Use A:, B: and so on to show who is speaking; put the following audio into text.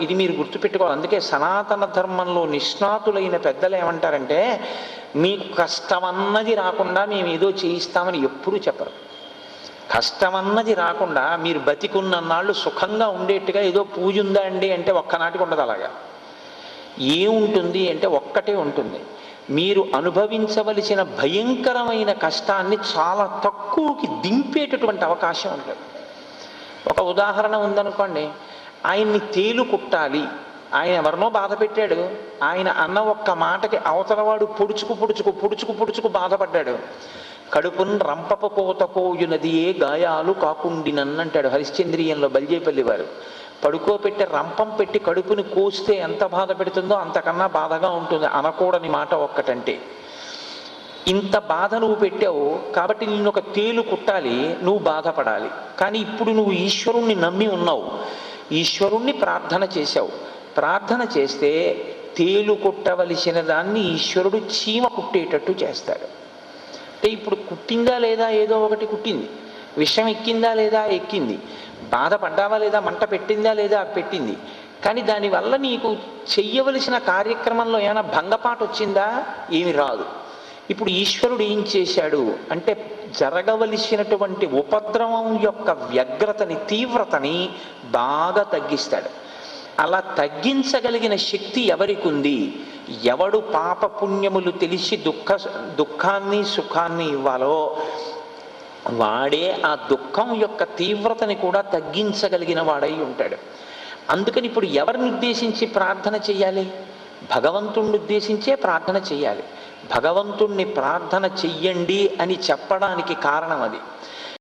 A: ఇది మీరు గుర్తుపెట్టుకోవాలి అందుకే సనాతన ధర్మంలో నిష్ణాతులైన పెద్దలు ఏమంటారంటే మీకు కష్టమన్నది రాకుండా మేము ఏదో చేయిస్తామని ఎప్పుడూ చెప్పరు. కష్టమన్నది రాకుండా మీరు బతికున్న నాళ్ళు సుఖంగా ఉండేట్టుగా ఏదో పూజ ఉందా అండి అంటే ఒక్కనాటికి ఉండదు అలాగా. ఏముంటుంది అంటే ఒక్కటే ఉంటుంది. మీరు అనుభవించవలసిన భయంకరమైన కష్టాన్ని చాలా తక్కువకి దింపేటటువంటి అవకాశం ఉంటుంది. ఒక ఉదాహరణ ఉందనుకోండి ఆయన్ని తేలు కుట్టాలి. ఆయన ఎవరినో బాధ పెట్టాడు. ఆయన అన్న ఒక్క మాటకి అవతలవాడు పొడుచుకు పొడుచుకు పొడుచుకు పొడుచుకు బాధపడ్డాడు. కడుపున్ రంపపు కోతకోయునది ఏ గాయాలు కాకుండినన్నంటాడు హరిశ్చంద్రియంలో బల్జేపల్లి వారు. పడుకోపెట్టి రంపం పెట్టి కడుపుని కోస్తే ఎంత బాధ పెడుతుందో అంతకన్నా బాధగా ఉంటుంది. అనకూడని మాట ఒక్కటంటే. ఇంత బాధ నువ్వు పెట్టావు కాబట్టి నేను ఒక తేలు కుట్టాలి నువ్వు బాధపడాలి. కానీ ఇప్పుడు నువ్వు ఈశ్వరుణ్ణి నమ్మి ఉన్నావు. ఈశ్వరుణ్ణి ప్రార్థన చేశావు. ప్రార్థన చేస్తే తేలు కుట్టవలసిన దాన్ని ఈశ్వరుడు చీమ కుట్టేటట్టు చేస్తాడు. అంటే ఇప్పుడు కుట్టిందా లేదా ఏదో ఒకటి కుట్టింది. విషం ఎక్కిందా లేదా ఎక్కింది. బాధపడ్డావా లేదా మంట పెట్టిందా లేదా పెట్టింది. కానీ దానివల్ల నీకు చెయ్యవలసిన కార్యక్రమంలో ఏమైనా భంగపాటు వచ్చిందా ఏమి రాదు. ఇప్పుడు ఈశ్వరుడు ఏం చేశాడు? అంటే జరగవలసినటువంటి ఉపద్రవం యొక్క వ్యగ్రతని తీవ్రతని బాగా తగ్గిస్తాడు. అలా తగ్గించగలిగిన శక్తి ఎవరికి ఉంది? ఎవడు పాప పుణ్యములు తెలిసి దుఃఖ దుఃఖాన్ని సుఖాన్ని ఇవ్వాలో వాడే ఆ దుఃఖం యొక్క తీవ్రతని కూడా తగ్గించగలిగిన వాడై ఉంటాడు. అందుకని ఇప్పుడు ఎవరిని ఉద్దేశించి ప్రార్థన చేయాలి? భగవంతుణ్ణి ఉద్దేశించే ప్రార్థన చేయాలి. భగవంతుణ్ణి ప్రార్థన చెయ్యండి అని చెప్పడానికి కారణం అది.